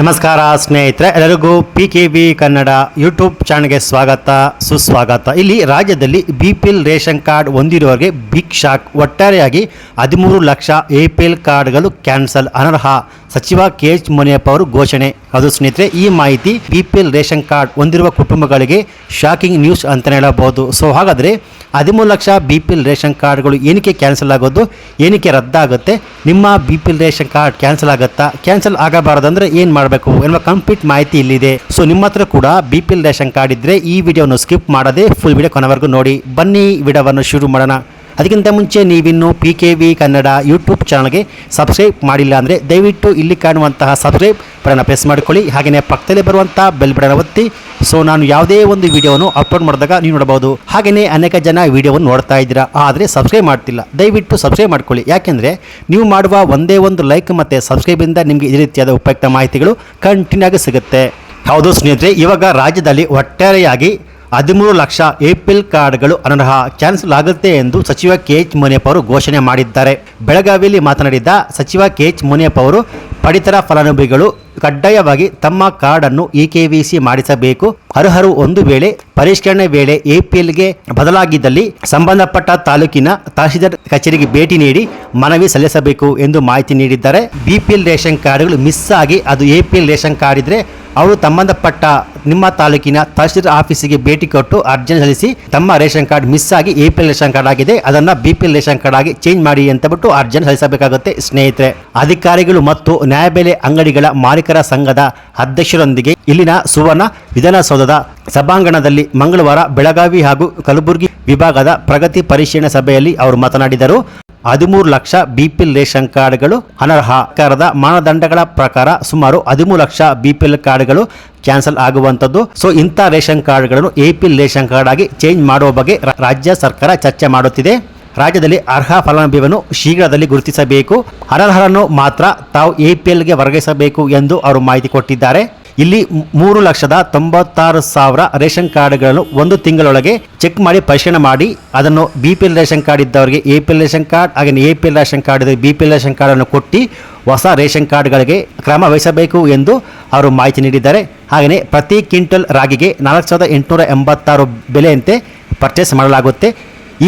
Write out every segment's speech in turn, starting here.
ನಮಸ್ಕಾರ ಸ್ನೇಹಿತರೆ, ಎಲ್ಲರಿಗೂ P K B Kannada YouTube ಚಾನಲ್ಗೆ ಸ್ವಾಗತ, ಸುಸ್ವಾಗತ. ಇಲ್ಲಿ ರಾಜ್ಯದಲ್ಲಿ B P L ration card ಹೊಂದಿರುವವರಿಗೆ ಬಿಗ್ ಶಾಕ್ ಒಟ್ಟಾರೆಯಾಗಿ ಹದಿಮೂರು ಲಕ್ಷ ಎ ಪಿ ಎಲ್ ಕಾರ್ಡ್ಗಳು ಕ್ಯಾನ್ಸಲ್. ಅನರ್ಹ ಸಚಿವ ಕೆ ಎಚ್ ಮುನಿಯಪ್ಪ ಅವರು ಘೋಷಣೆ. ಅದು ಸ್ನೇಹಿತರೆ, ಈ ಮಾಹಿತಿ B P L ration card ಹೊಂದಿರುವ ಕುಟುಂಬಗಳಿಗೆ ಶಾಕಿಂಗ್ ನ್ಯೂಸ್ ಅಂತಲೇ ಹೇಳಬಹುದು. ಸೊ ಹಾಗಾದರೆ ಹದಿಮೂರು lakh B P L ration ಕಾರ್ಡ್ಗಳು ಏನಕ್ಕೆ ಕ್ಯಾನ್ಸಲ್ ಆಗೋದು, ಏನಕ್ಕೆ ರದ್ದಾಗುತ್ತೆ, ನಿಮ್ಮ B P L ration card cancel ಆಗುತ್ತಾ, ಕ್ಯಾನ್ಸಲ್ ಆಗಬಾರ್ದಂದ್ರೆ ಏನು ಮಾಡಬೇಕು ಎನ್ನುವ ಕಂಪ್ಲೀಟ್ ಮಾಹಿತಿ ಇಲ್ಲಿದೆ. ಸೊ ನಿಮ್ಮ ಹತ್ರ ಕೂಡ B P L ration card ಇದ್ದರೆ ಈ ವಿಡಿಯೋವನ್ನು ಸ್ಕಿಪ್ ಮಾಡದೆ ಫುಲ್ ವಿಡಿಯೋ ಕೊನೆವರೆಗೂ ನೋಡಿ. ಬನ್ನಿ, ವಿಡಿಯೋವನ್ನು ಶುರು ಮಾಡೋಣ. ಅದಕ್ಕಿಂತ ಮುಂಚೆ ನೀವಿನ್ನು P K V Kannada YouTube ಚಾನಲ್ಗೆ ಸಬ್ಸ್ಕ್ರೈಬ್ ಮಾಡಿಲ್ಲ ಅಂದರೆ ದಯವಿಟ್ಟು ಇಲ್ಲಿ ಕಾಣುವಂತಹ ಸಬ್ಸ್ಕ್ರೈಬ್ ಬಟನ್ನ ಪ್ರೆಸ್ ಮಾಡಿಕೊಳ್ಳಿ. ಹಾಗೆಯೇ ಪಕ್ಕದಲ್ಲಿ ಬರುವಂಥ ಬೆಲ್ ಬಟನ್ ಒತ್ತಿ. ಸೊ ನಾನು ಯಾವುದೇ ಒಂದು ವಿಡಿಯೋವನ್ನು ಅಪ್ಲೋಡ್ ಮಾಡಿದಾಗ ನೀವು ನೋಡಬಹುದು. ಹಾಗೆಯೇ ಅನೇಕ ಜನ ವಿಡಿಯೋವನ್ನು ನೋಡ್ತಾ ಇದ್ದೀರಾ. ಆದರೆ ಸಬ್ಸ್ಕ್ರೈಬ್ ಮಾಡ್ತಿಲ್ಲ. ದಯವಿಟ್ಟು ಸಬ್ಸ್ಕ್ರೈಬ್ ಮಾಡ್ಕೊಳ್ಳಿ. ಯಾಕೆಂದರೆ ನೀವು ಮಾಡುವ ಒಂದೇ ಒಂದು ಲೈಕ್ ಮತ್ತು ಸಬ್ಸ್ಕ್ರೈಬಿಂದ ನಿಮಗೆ ಈ ರೀತಿಯಾದ ಉಪಯುಕ್ತ ಮಾಹಿತಿಗಳು ಕಂಟಿನ್ಯೂ ಆಗಿ ಸಿಗುತ್ತೆ. ಹೌದು ಸ್ನೇಹಿತರೆ, ಇವಾಗ ರಾಜ್ಯದಲ್ಲಿ ಒಟ್ಟಾರೆಯಾಗಿ ಹದಿಮೂರು ಲಕ್ಷ ಎಪಿಎಲ್ ಕಾರ್ಡ್ಗಳು ಅನರ್ಹ, ಕ್ಯಾನ್ಸಲ್ ಆಗುತ್ತೆ ಎಂದು ಸಚಿವ ಕೆ ಎಚ್ ಮುನಿಯಪ್ಪ ಅವರು ಘೋಷಣೆ ಮಾಡಿದ್ದಾರೆ. ಬೆಳಗಾವಿಯಲ್ಲಿ ಮಾತನಾಡಿದ ಸಚಿವ ಕೆ ಎಚ್ ಮುನಿಯಪ್ಪ ಅವರು, ಪಡಿತರ ಫಲಾನುಭವಿಗಳು ಕಡ್ಡಾಯವಾಗಿ ತಮ್ಮ ಕಾರ್ಡನ್ನು ಇ ಕೆ ವಿ ಸಿ ಮಾಡಿಸಬೇಕು. ಅರ್ಹರು ಒಂದು ವೇಳೆ ಪರಿಷ್ಕರಣೆ ವೇಳೆ ಎಪಿಎಲ್ಗೆ ಬದಲಾಗಿದ್ದಲ್ಲಿ ಸಂಬಂಧಪಟ್ಟ ತಾಲೂಕಿನ ತಹಶೀಲ್ದಾರ್ ಕಚೇರಿಗೆ ಭೇಟಿ ನೀಡಿ ಮನವಿ ಸಲ್ಲಿಸಬೇಕು ಎಂದು ಮಾಹಿತಿ ನೀಡಿದ್ದಾರೆ. ಬಿಪಿಎಲ್ ರೇಷನ್ ಕಾರ್ಡ್ಗಳು ಮಿಸ್ ಆಗಿ ಅದು ಎಪಿಎಲ್ ರೇಷನ್ ಕಾರ್ಡ್ ಇದ್ರೆ ಅವರು ಸಂಬಂಧಪಟ್ಟ ನಿಮ್ಮ ತಾಲೂಕಿನ ತಹಶೀಲ್ದಾರ್ ಆಫೀಸಿಗೆ ಭೇಟಿ ಕೊಟ್ಟು ಅರ್ಜಿ ಸಲ್ಲಿಸಿ ತಮ್ಮ ರೇಷನ್ ಕಾರ್ಡ್ ಮಿಸ್ ಆಗಿ ಎಪಿಎಲ್ ರೇಷನ್ ಕಾರ್ಡ್ ಆಗಿದೆ. ಅದನ್ನ ಬಿಪಿಎಲ್ ರೇಷನ್ ಕಾರ್ಡ್ ಆಗಿ ಚೇಂಜ್ ಮಾಡಿ ಅಂತ ಬಿಟ್ಟು ಅರ್ಜಿ ಸಲ್ಲಿಸಬೇಕಾಗುತ್ತೆ ಸ್ನೇಹಿತರೆ. ಅಧಿಕಾರಿಗಳು ಮತ್ತು ನ್ಯಾಯಬೆಲೆ ಅಂಗಡಿಗಳ ಮಾಲೀಕರ ಸಂಘದ ಅಧ್ಯಕ್ಷರೊಂದಿಗೆ ಇಲ್ಲಿನ ಸುವರ್ಣ ವಿಧಾನಸೌಧದ ಸಭಾಂಗಣದಲ್ಲಿ ಮಂಗಳವಾರ ಬೆಳಗಾವಿ ಹಾಗೂ ಕಲಬುರಗಿ ವಿಭಾಗದ ಪ್ರಗತಿ ಪರಿಶೀಲನೆ ಸಭೆಯಲ್ಲಿ ಅವರು ಮಾತನಾಡಿದರು. ಹದಿಮೂರು ಲಕ್ಷ ಬಿಪಿಎಲ್ ರೇಷನ್ ಕಾರ್ಡ್ಗಳು ಅನರ್ಹ. ಸರ್ಕಾರದ ಮಾನದಂಡಗಳ ಪ್ರಕಾರ ಸುಮಾರು ಹದಿಮೂರು ಲಕ್ಷ ಬಿಪಿಎಲ್ ಕಾರ್ಡ್ಗಳು ಕ್ಯಾನ್ಸಲ್ ಆಗುವಂಥದ್ದು. ಸೊ, ಇಂಥ ರೇಷನ್ ಕಾರ್ಡ್ಗಳನ್ನು ಎಪಿಎಲ್ ರೇಷನ್ ಕಾರ್ಡ್ ಆಗಿ ಚೇಂಜ್ ಮಾಡುವ ಬಗ್ಗೆ ರಾಜ್ಯ ಸರ್ಕಾರ ಚರ್ಚೆ ಮಾಡುತ್ತಿದೆ. ರಾಜ್ಯದಲ್ಲಿ ಅರ್ಹ ಫಲಾನುಭವಿಯನ್ನು ಶೀಘ್ರದಲ್ಲಿ ಗುರುತಿಸಬೇಕು. ಅನರ್ಹರನ್ನು ಮಾತ್ರ ತಾವು ಎಪಿಎಲ್ಗೆ ವರ್ಗಾಯಿಸಬೇಕು ಎಂದು ಅವರು ಮಾಹಿತಿ ಕೊಟ್ಟಿದ್ದಾರೆ. ಇಲ್ಲಿ ಮೂರು ಲಕ್ಷದ ತೊಂಬತ್ತಾರು ಸಾವಿರ ರೇಷನ್ ಕಾರ್ಡ್ಗಳನ್ನು ಒಂದು ತಿಂಗಳೊಳಗೆ ಚೆಕ್ ಮಾಡಿ ಪರಿಶೀಲನೆ ಮಾಡಿ. ಅದನ್ನು B P L ration card ಇದ್ದವರಿಗೆ ಎ ಪಿ ರೇಷನ್ ಕಾರ್ಡ್ ಹಾಗೆ A P L ration card ಇದ್ದರೆ ಬಿ ಪಿ ಎಲ್ ರೇಷನ್ ಕಾರ್ಡನ್ನು ಕೊಟ್ಟು ಹೊಸ ರೇಷನ್ ಕಾರ್ಡ್ಗಳಿಗೆ ಕ್ರಮ ವಹಿಸಬೇಕು ಎಂದು ಅವರು ಮಾಹಿತಿ ನೀಡಿದ್ದಾರೆ. ಹಾಗೆಯೇ ಪ್ರತಿ ಕ್ವಿಂಟಲ್ ರಾಗಿಗೆ ನಾಲ್ಕು ಸಾವಿರದ ಎಂಟುನೂರ ಎಂಬತ್ತಾರು ಬೆಲೆಯಂತೆ ಪರ್ಚೇಸ್ ಮಾಡಲಾಗುತ್ತೆ.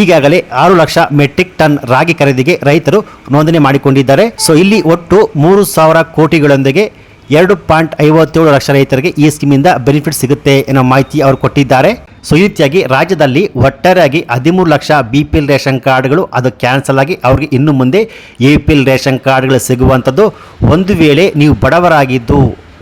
ಈಗಾಗಲೇ ಆರು ಲಕ್ಷ ಮೆಟ್ರಿಕ್ ಟನ್ ರಾಗಿ ಖರೀದಿಗೆ ರೈತರು ನೋಂದಣಿ ಮಾಡಿಕೊಂಡಿದ್ದಾರೆ. ಸೊ, ಇಲ್ಲಿ ಒಟ್ಟು ಮೂರು ಸಾವಿರ ಕೋಟಿಗಳೊಂದಿಗೆ ಎರಡು ಪಾಯಿಂಟ್ ಐವತ್ತೇಳು ಲಕ್ಷ ರೈತರಿಗೆ ಈ ಸ್ಕೀಮಿಂದ ಬೆನಿಫಿಟ್ ಸಿಗುತ್ತೆ ಎನ್ನುವ ಮಾಹಿತಿ ಅವರು ಕೊಟ್ಟಿದ್ದಾರೆ. ಸೊ, ಈ ರೀತಿಯಾಗಿ ರಾಜ್ಯದಲ್ಲಿ ಒಟ್ಟಾರೆಯಾಗಿ ಹದಿಮೂರು lakh B P L ration ಕಾರ್ಡ್ಗಳು ಅದು ಕ್ಯಾನ್ಸಲ್ ಆಗಿ ಅವರಿಗೆ ಇನ್ನು ಮುಂದೆ ಎ ಪಿ ಎಲ್ ರೇಷನ್ ಕಾರ್ಡ್ಗಳು ಸಿಗುವಂಥದ್ದು. ಒಂದು ವೇಳೆ ನೀವು ಬಡವರಾಗಿದ್ದು,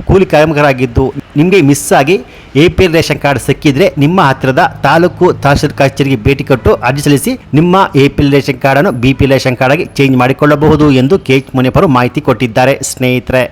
ಕೂಲಿ ಕಾರ್ಮಿಕರಾಗಿದ್ದು, ನಿಮಗೆ ಮಿಸ್ ಆಗಿ A P L ration card ಸಿಕ್ಕಿದ್ರೆ ನಿಮ್ಮ ಹತ್ತಿರದ ತಾಲೂಕು ತಹಶೀಲ್ ಕಚೇರಿಗೆ ಭೇಟಿ ಕೊಟ್ಟು ಅರ್ಜಿ ಸಲ್ಲಿಸಿ ನಿಮ್ಮ ಎ ಪಿ ಎಲ್ ರೇಷನ್ ಕಾರ್ಡನ್ನು B P L ration card ಆಗಿ ಚೇಂಜ್ ಮಾಡಿಕೊಳ್ಳಬಹುದು ಎಂದು ಕೆ ಎಚ್ ಮುನಿಯಪ್ಪರು ಮಾಹಿತಿ ಕೊಟ್ಟಿದ್ದಾರೆ. ಸ್ನೇಹಿತರೆ